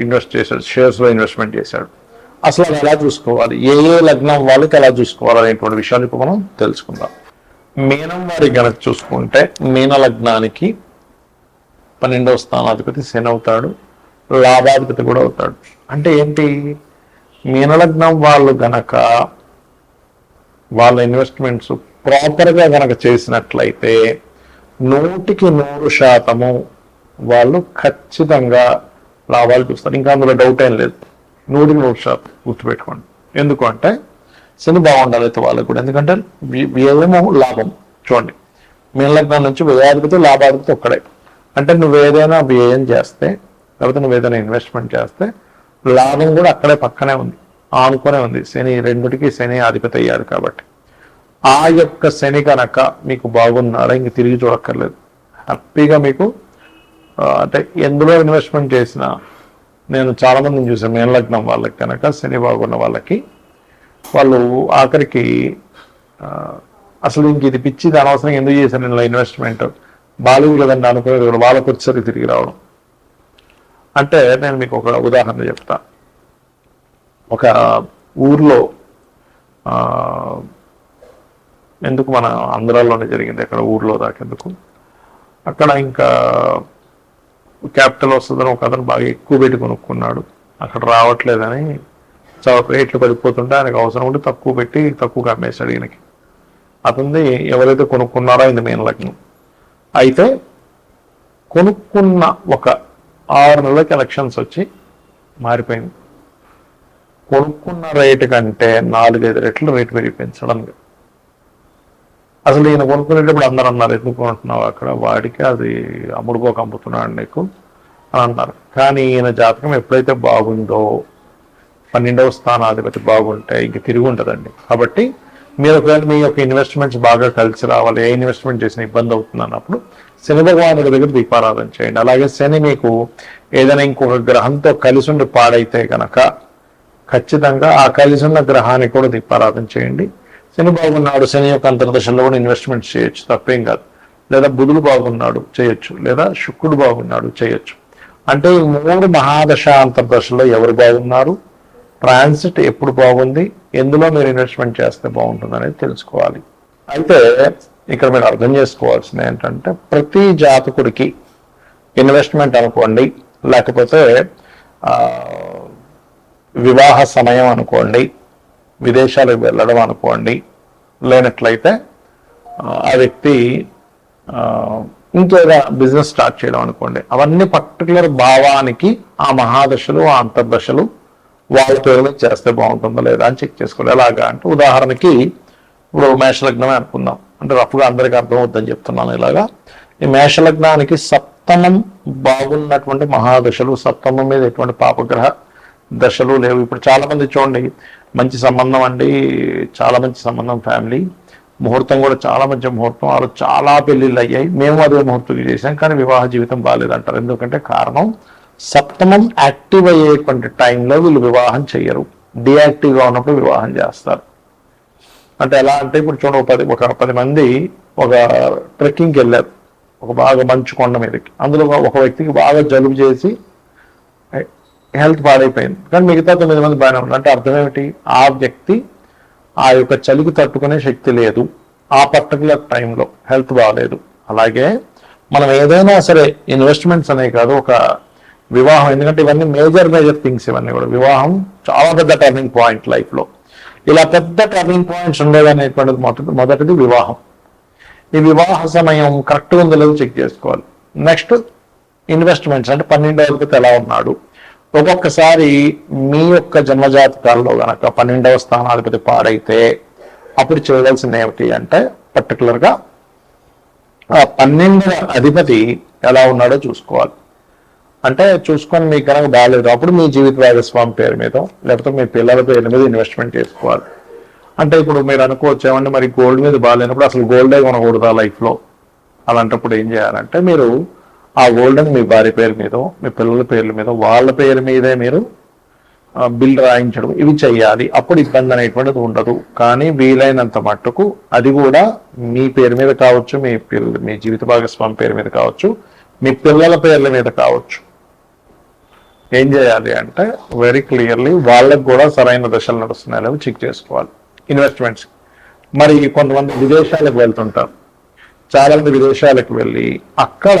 Invest చేశాడు షేర్స్లో investment చేశాడు. అసలు అది ఎలా చూసుకోవాలి? ఏ ఏ లగ్నం వాళ్ళకి ఎలా చూసుకోవాలి అనేటువంటి విషయాలు ఇప్పుడు మనం తెలుసుకుందాం. మీనం వారి గనక చూసుకుంటే మీన లగ్నానికి పన్నెండవ స్థానాధిపతి శని అవుతాడు లాభాధిపతి కూడా అవుతాడు. అంటే ఏంటి? మీనలగ్నం వాళ్ళు గనక వాళ్ళ ఇన్వెస్ట్మెంట్స్ ప్రాపర్గా గనక చేసినట్లయితే నూటికి నూరు శాతము వాళ్ళు ఖచ్చితంగా లాభాలు చూస్తారు. ఇంకా అందులో డౌట్ ఏం లేదు. నూటికి నూరు షాప్ గుర్తుపెట్టుకోండి. ఎందుకు అంటే శని బాగుండాలి అయితే వాళ్ళకు కూడా. ఎందుకంటే వ్య- లాభం. చూడండి. మీన లగ్నం నుంచి వ్యయాధిపతి లాభాధిపతి ఒక్కడే. అంటే నువ్వు ఏదైనా వ్యయం చేస్తే లేకపోతే నువ్వు ఏదైనా ఇన్వెస్ట్మెంట్ చేస్తే లాభం కూడా అక్కడే పక్కనే ఉంది. ఆనుకునే ఉంది. శని రెండుటికి శని అధిపతి అయ్యారు కాబట్టి. ఆ యొక్క శని కనుక మీకు బాగున్నారా ఇంక తిరిగి చూడక్కర్లేదు. హ్యాపీగా మీకు అంటే ఎందులో ఇన్వెస్ట్మెంట్ చేసినా నేను చాలామందిని చూసాను మేన లగ్నం వాళ్ళకి కనుక శని బాగున్న వాళ్ళకి. వాళ్ళు ఆఖరికి అసలు ఇంక ఇది పిచ్చి ఇది అనవసరం ఎందుకు చేశాను నేను ఇన్వెస్ట్మెంట్ బాలుగు లేదండి అనుకునే వాళ్ళకు వచ్చేసరికి తిరిగి రావడం. అంటే నేను మీకు ఒక ఉదాహరణ చెప్తా. ఒక ఊర్లో ఎందుకు మన ఆంధ్రాలోనే జరిగింది? అక్కడ ఊర్లో దాకెందుకు? అక్కడ ఇంకా క్యాపిటల్ వస్తుందని ఒక అతను బాగా ఎక్కువ పెట్టి కొనుక్కున్నాడు. అక్కడ రావట్లేదని చాలా రేట్లు పడిపోతుంటే ఆయనకు అవసరం ఉంటే తక్కువ పెట్టి తక్కువగా అమ్మేశాడు ఈయనకి. అతనిది ఎవరైతే కొనుక్కున్నారో ఇది మెయిన్ లగ్నం. అయితే కొనుక్కున్న ఒక ఆరు నెలలకి ఎలక్షన్స్ వచ్చి మారిపోయింది. కొనుక్కున్న రేటు కంటే నాలుగైదు రెట్లు రేటు పెరిగిపోయింది సడన్గా అసలు ఈయన కొనుక్కునేటప్పుడు అందరు అన్నారు ఎందుకు కొంటున్నావు అక్కడ? వాడికి అది అమ్ముడుపోక అమ్ముతున్నాడు నీకు అని అన్నారు. కానీ ఈయన జాతకం ఎప్పుడైతే బాగుందో పన్నెండవ స్థానాధిపతి బాగుంటే ఇంక తిరిగి ఉంటుందండి. కాబట్టి మీరు ఒకవేళ మీ యొక్క ఇన్వెస్ట్మెంట్స్ బాగా కలిసి రావాలి ఏ ఇన్వెస్ట్మెంట్ చేసిన ఇబ్బంది అవుతుంది అన్నప్పుడు శని భగవానుడి దగ్గర దీపారాధన చేయండి. అలాగే శని మీకు ఏదైనా ఇంకొక గ్రహంతో కలిసి ఉండి పాడైతే కనుక ఖచ్చితంగా ఆ కలిసి ఉన్న గ్రహానికి కూడా దీపారాధన చేయండి. శని బాగున్నాడు శని యొక్క అంతర్దశలో కూడా ఇన్వెస్ట్మెంట్ చేయొచ్చు తప్పేం కాదు. లేదా బుధుడు బాగున్నాడు చేయొచ్చు. లేదా శుక్రుడు బాగున్నాడు చేయొచ్చు. అంటే ఈ మూడు మహాదశ అంతర్దశలో ఎవరు బాగున్నారు? ట్రాన్సిట్ ఎప్పుడు బాగుంది? ఎందులో మీరు ఇన్వెస్ట్మెంట్ చేస్తే బాగుంటుంది అనేది తెలుసుకోవాలి. అయితే ఇక్కడ మీరు అర్థం చేసుకోవాల్సింది ఏంటంటే ప్రతి జాతకుడికి ఇన్వెస్ట్మెంట్ అనుకోండి లేకపోతే వివాహ సమయం అనుకోండి విదేశాలకు వెళ్ళడం అనుకోండి. లేనట్లయితే ఆ, వ్యక్తి ఇంకేదా బిజినెస్ స్టార్ట్ చేయడం అనుకోండి. అవన్నీ పర్టికులర్ భావానికి ఆ మహాదశలు ఆ అంతర్దశలు వాళ్ళతో ఏదో చేస్తే బాగుంటుందో లేదా అని చెక్ చేసుకోవాలి. ఎలాగా అంటే ఉదాహరణకి ఇప్పుడు మేషలగ్నమే అనుకుందాం. అంటే రఫ్గా అందరికీ అర్థం అవుతుందని చెప్తున్నాను ఇలాగా. ఈ మేషలగ్నానికి సప్తమం బాగున్నటువంటి మహాదశలు సప్తమం మీద ఎటువంటి పాపగ్రహ దశలు లేవు. ఇప్పుడు చాలామంది చూడండి మంచి సంబంధం అండి చాలా మంచి సంబంధం ఫ్యామిలీ. ముహూర్తం కూడా చాలా మంచి ముహూర్తం. వాళ్ళు చాలా పెళ్ళిళ్ళు అయ్యాయి. మేము అదే ముహూర్తం చేసాం కానీ వివాహ జీవితం బాగాలేదంటారు. ఎందుకంటే కారణం సప్తమం యాక్టివ్ అయ్యేటువంటి టైంలో వీళ్ళు వివాహం చేయరు డియాక్టివ్గా ఉన్నప్పుడు వివాహం చేస్తారు. అంటే ఎలా అంటే ఇప్పుడు చూడండి ఒక పది ఒక పది మంది ఒక ట్రెక్కింగ్కి వెళ్ళారు. ఒక బాగా మంచు కొండ మీదకి. అందులో ఒక వ్యక్తికి బాగా జలుబు చేసి హెల్త్ పాడైపోయింది కానీ మిగతా తొమ్మిది మంది బాగానే ఉన్నారు. అంటే అర్థం ఏమిటి ఆ వ్యక్తి ఆ యొక్క చలికి తట్టుకునే శక్తి లేదు. ఆ పర్టికులర్ టైంలో హెల్త్ బాగాలేదు. అలాగే మనం ఏదైనా సరే ఇన్వెస్ట్మెంట్స్ అనే కాదు ఒక వివాహం. ఎందుకంటే ఇవన్నీ మేజర్ మేజర్ థింగ్స్ ఇవన్నీ కూడా. వివాహం చాలా పెద్ద టర్నింగ్ పాయింట్ లైఫ్లో ఇలా పెద్ద టర్నింగ్ పాయింట్స్ ఉండేదనేటువంటిది మొదటి మొదటిది వివాహం. ఈ వివాహ సమయం కరెక్ట్గా ఉందో లేదో చెక్ చేసుకోవాలి. నెక్స్ట్ ఇన్వెస్ట్మెంట్స్ అంటే పన్నెండవ తరగతి ఎలా ఉన్నాడు? ఒక్కొక్కసారి మీ యొక్క జన్మజాతకాల్లో గనక పన్నెండవ స్థానాధిపతి పాడైతే అప్పుడు చేయవలసింది ఏమిటి అంటే పర్టికులర్గా ఆ పన్నెండవ అధిపతి ఎలా ఉన్నాడో చూసుకోవాలి. అంటే చూసుకొని మీకు కనుక బాగాలేదు అప్పుడు మీ జీవిత భాగస్వామి పేరు మీద లేకపోతే మీ పిల్లల పేరు మీద ఇన్వెస్ట్మెంట్ చేసుకోవాలి. అంటే ఇప్పుడు మీరు అనుకోవచ్చు మరి గోల్డ్ మీద బాగాలేనప్పుడు అసలు గోల్డే కొనకూడదా ఆ లైఫ్లో అలాంటప్పుడు ఏం చేయాలంటే మీరు ఆ గోల్డ్ మీ భార్య పేరు మీద మీ పిల్లల పేర్ల మీద వాళ్ళ పేరు మీదే మీరు బిల్ రాయించడం ఇవి చేయాలి అప్పుడు ఇబ్బంది అనేటువంటిది ఉండదు. కానీ వీలైనంత మట్టుకు అది కూడా మీ పేరు మీద కావచ్చు మీ పిల్ల మీ జీవిత భాగస్వామి పేరు మీద కావచ్చు మీ పిల్లల పేర్ల మీద కావచ్చు. ఏం చేయాలి అంటే వెరీ క్లియర్లీ వాళ్ళకు కూడా సరైన దశలు నడుస్తున్నాయి చెక్ చేసుకోవాలి. ఇన్వెస్ట్మెంట్స్ మరి కొంతమంది విదేశాలకు వెళ్తుంటారు. చాలా మంది విదేశాలకు వెళ్ళి అక్కడ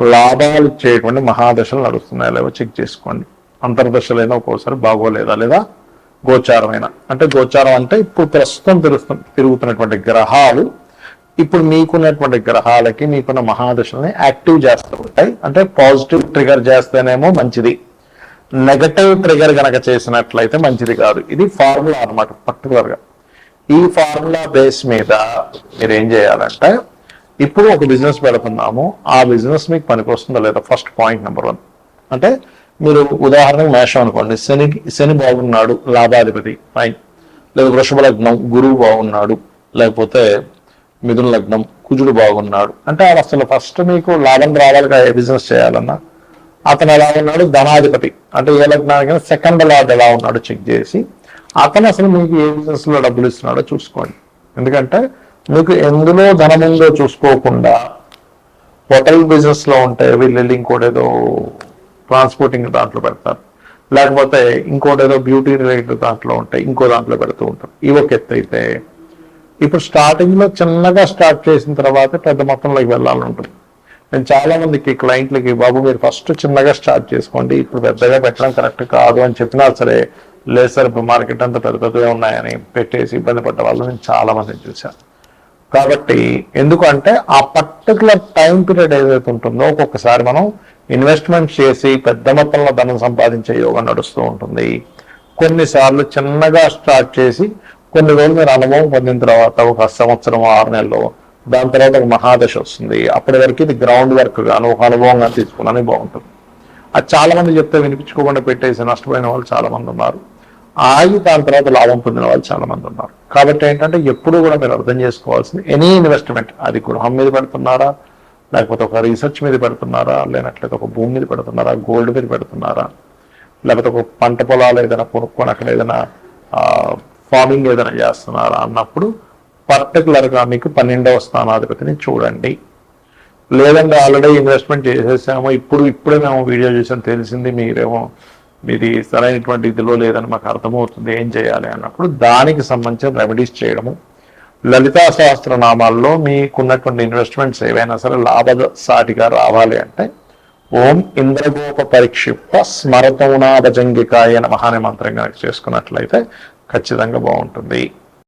లాభాలు ఇచ్చేటువంటి మహాదశలు నడుస్తున్నాయా. లేవో చెక్ చేసుకోండి. అంతర్దశలైనా ఒక్కోసారి బాగోలేదా? లేదా గోచారమైన? అంటే గోచారం అంటే ఇప్పుడు ప్రస్తుతం తిరుగుతు తిరుగుతున్నటువంటి గ్రహాలు ఇప్పుడు మీకున్నటువంటి గ్రహాలకి మీకున్న మహాదశల్ని యాక్టివ్ చేస్తూ ఉంటాయి. అంటే పాజిటివ్ ట్రిగర్ చేస్తేనేమో మంచిది. నెగటివ్ ట్రిగర్ గనక చేసినట్లయితే మంచిది కాదు. ఇది ఫార్ములా అన్నమాట పర్టికులర్గా. ఈ ఫార్ములా బేస్ మీద మీరు ఏం చేయాలంటే ఇప్పుడు ఒక బిజినెస్ పెడుతున్నాము ఆ బిజినెస్ మీకు పనికొస్తుందో లేదా? ఫస్ట్ పాయింట్ నెంబర్ వన్ అంటే మీరు ఉదాహరణకు మేషం అనుకోండి. శని శని బాగున్నాడు లాభాధిపతి ఫైన్ లేదా వృషభ లగ్నం గురువు బాగున్నాడు లేకపోతే మిథున లగ్నం కుజుడు బాగున్నాడు. అంటే ఆడ అసలు ఫస్ట్ మీకు లాభం రావాలిగా ఏ బిజినెస్ చేయాలన్నా. అతను ఎలా ఉన్నాడు? ధనాధిపతి. అంటే ఏ లగ్నానికి సెకండ్ లార్డ్ ఎలా ఉన్నాడో? చెక్ చేసి. అతను అసలు మీకు ఏ బిజినెస్లో డబ్బులు ఇస్తున్నాడో చూసుకోండి. ఎందుకంటే మీకు ఎందులో ధనం ఉందో చూసుకోకుండా హోటల్ బిజినెస్లో ఉంటే వీళ్ళు ఇంకోటేదో ట్రాన్స్పోర్టింగ్ దాంట్లో పెడతారు. లేకపోతే ఇంకోటేదో బ్యూటీ రిలేటెడ్ దాంట్లో ఉంటాయి ఇంకో దాంట్లో పెడుతూ ఉంటారు. ఇవి ఒక ఎత్తు అయితే ఇప్పుడు స్టార్టింగ్లో చిన్నగా స్టార్ట్ చేసిన తర్వాత పెద్ద మొత్తంలోకి వెళ్ళాలని ఉంటుంది నేను చాలా మందికి క్లయింట్లకి బాబు మీరు ఫస్ట్ చిన్నగా స్టార్ట్ చేసుకోండి. ఇప్పుడు పెద్దగా పెట్టడం కరెక్ట్ కాదు అని చెప్పినా సరే లేదు సార్ ఇప్పుడు మార్కెట్ అంతా పెద్ద పెద్దగా ఉన్నాయని పెట్టేసి ఇబ్బంది పడ్డ వాళ్ళు నేను చాలా మందిని చూశాను. కాబట్టి ఎందుకంటే ఆ పర్టికులర్ టైం పీరియడ్ ఏదైతే ఉంటుందో ఒక్కొక్కసారి మనం ఇన్వెస్ట్మెంట్ చేసి పెద్ద మొత్తంలో ధనం సంపాదించే యోగం నడుస్తూ ఉంటుంది. కొన్నిసార్లు చిన్నగా స్టార్ట్ చేసి కొన్ని రోజులు మీరు అనుభవం పొందిన తర్వాత ఒక సంవత్సరం ఆరు నెలలు దాని తర్వాత ఒక మహాదశ వస్తుంది. అప్పటి వరకు ఇది గ్రౌండ్ వర్క్ గాను ఒక అనుభవంగా తీసుకున్నాను బాగుంటుంది. అది చాలా మంది చెప్తే వినిపించుకోకుండా పెట్టేసి నష్టపోయిన వాళ్ళు చాలా మంది ఉన్నారు. ఆగి దాని తర్వాత లాభం పొందిన వాళ్ళు చాలా మంది ఉన్నారు. కాబట్టి ఏంటంటే ఎప్పుడు కూడా మీరు అర్థం చేసుకోవాల్సింది ఎనీ ఇన్వెస్ట్మెంట్ అది గృహం మీద పెడుతున్నారా? లేకపోతే ఒక రీసెర్చ్ మీద పెడుతున్నారా? లేనట్లయితే ఒక భూమి మీద పెడుతున్నారా? గోల్డ్ మీద పెడుతున్నారా? లేకపోతే ఒక పంట పొలాలు ఏదైనా కొనుక్కొని అక్కడ ఏదైనా ఫార్మింగ్ ఏదైనా చేస్తున్నారా అన్నప్పుడు పర్టికులర్గా మీకు పన్నెండవ స్థానాధిపతిని చూడండి. లేదంటే ఆల్రెడీ ఇన్వెస్ట్మెంట్ చేసేసాము ఇప్పుడు ఇప్పుడే మేము వీడియో చేసాం తెలిసింది మీరేమో మీది సరైనటువంటి ఇదిలో లేదని మాకు అర్థమవుతుంది ఏం చేయాలి అన్నప్పుడు దానికి సంబంధించిన రెమెడీస్ చేయడము. లలితా సహస్రనామాల్లో మీకున్నటువంటి ఇన్వెస్ట్మెంట్స్ ఏవైనా సరే లాభసాటిగా రావాలి అంటే ఓం ఇంద్రగోప పరిక్షిప్త స్మరతౌనాభజంగికాయ నమః అనే మంత్రం కనుక చేసుకున్నట్లయితే ఖచ్చితంగా బాగుంటుంది.